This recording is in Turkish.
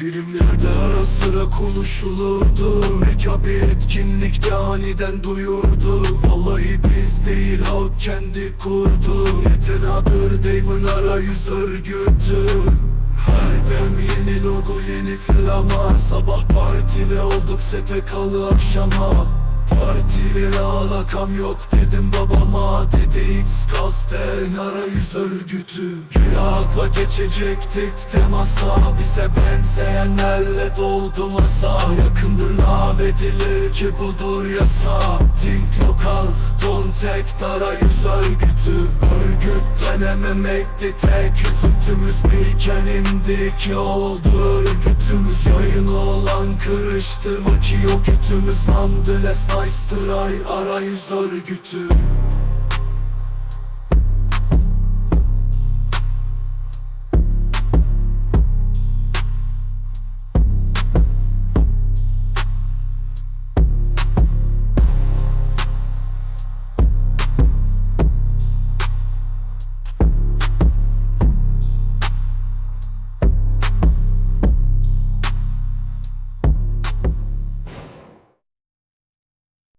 Birimlerde ara sıra konuşulurdu. Meka etkinlikte aniden duyurdu. Vallahi biz değil halk kendi kurdu. Yetenadır Damon arayüz örgütü. Her dem yeni logo yeni flama. Sabah partili olduk sete kalı akşama Partileri alakam yok dedim babama Dedi X kasten arayüz örgütü. Güya geçecektik temasa Bize benzeyenlerle doldu masa. Yakındır lav edilir ki budur yasa. Think lokal don't act arayüz örgütü. Örgütlenememekti tek üzüntümüz. Birken imdik oldu örgütümüz Yayın olan kırıştırma ki yok kütümüz Nonetheless nice'tır ay arayüz örgütü